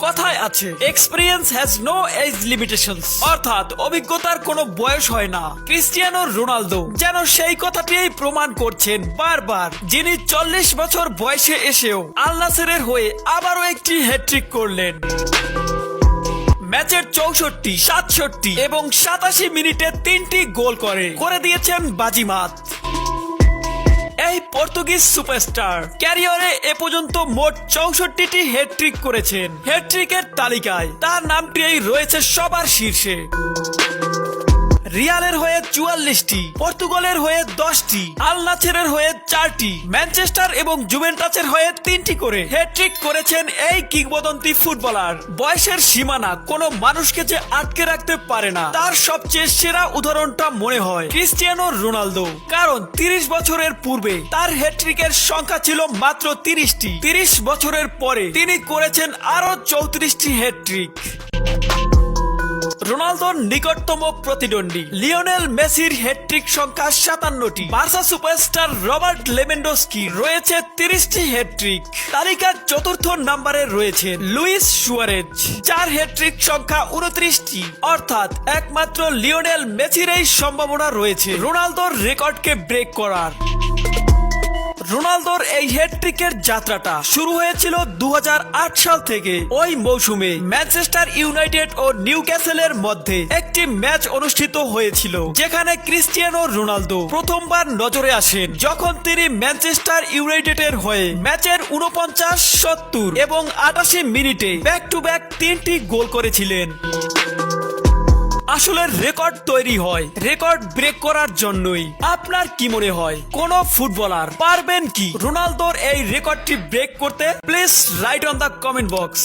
কথায় আছে experience has no age limitations অর্থাৎ অভিজ্ঞতার কোনো বয়স হয় না। ক্রিস্টিয়ানো রোনালদো, যেন সেই কথাটিই প্রমাণ করছেন বারবার, যিনি চল্লিশ বছর বয়সে এসেও আল্লাসেরের হয়ে আবারও একটি হ্যাট্রিক করলেন। ম্যাচের চৌষট্টি, সাতষট্টি এবং সাতাশি মিনিটে তিনটি গোল করে করে দিয়েছেন বাজিমাত। এই পর্তুগিজ সুপারস্টার। ক্যারিয়ারে এ পর্যন্ত মোট চৌষট্টিটি হেট্রিক করেছেন। হেট্রিকের তালিকায় তার নামটি রয়েছে সবার শীর্ষে। রিয়ালের হয়ে চুয়াল্লিশটি, পর্তুগালের হয়ে দশটি আল নাছেরের হয়ে চারটি, ম্যানচেস্টার এবং জুভেন্টাসের হয়ে তিনটি করে হ্যাট্রিক করেছেন এই কিংবদন্তি ফুটবলার। বয়সের সীমানা কোনো মানুষকে যে আটকে রাখতে পারে না, তার সবচেয়ে সেরা উদাহরণটা মনে হয় ক্রিস্টিয়ানো রোনালদো। কারণ তিরিশ বছরের পূর্বে তার হ্যাট্রিকের সংখ্যা ছিল মাত্র তিরিশটি। তিরিশ বছরের পরে তিনি করেছেন আরও চৌত্রিশটি হ্যাট্রিক রোনালদোর নিকটতম প্রতিদ্বন্দ্বী। লিওনেল মেসির হ্যাট্রিক সংখ্যা সাতান্নটি। বার্সা সুপারস্টার রবার্ট লেমেন্ডোস্কি রয়েছে তিরিশটি হ্যাট্রিক তালিকার চতুর্থ নাম্বারে রয়েছে লুইস সুয়ারেজ চার হ্যাট্রিক সংখ্যা উনত্রিশটি। অর্থাৎ একমাত্র লিওনেল মেসির এই সম্ভাবনা রয়েছে। রোনালদোর রেকর্ডকে ব্রেক করার। রোনালদোর এই হ্যাট্রিকের যাত্রাটা শুরু হয়েছিল দু হাজার আট সাল থেকে। ওই মৌসুমে ম্যানচেস্টার ইউনাইটেড ও নিউ ক্যাসেলের মধ্যে একটি ম্যাচ অনুষ্ঠিত হয়েছিল, যেখানে ক্রিস্টিয়ানো রোনালদো প্রথমবার নজরে আসেন, যখন তিনি ম্যানচেস্টার ইউনাইটেডের হয়ে ম্যাচের উনপঞ্চাশ সত্তর এবং আটাশি মিনিটে ব্যাক টু ব্যাক তিনটি গোল করেছিলেন। আসলে রেকর্ড তৈরি হয়। রেকর্ড ব্রেক করার জন্যই। আপনার কি মনে হয়, কোন ফুটবলার পারবেন কি? রোনালদোর এই রেকর্ডটি ব্রেক করতে, please write on the comment box.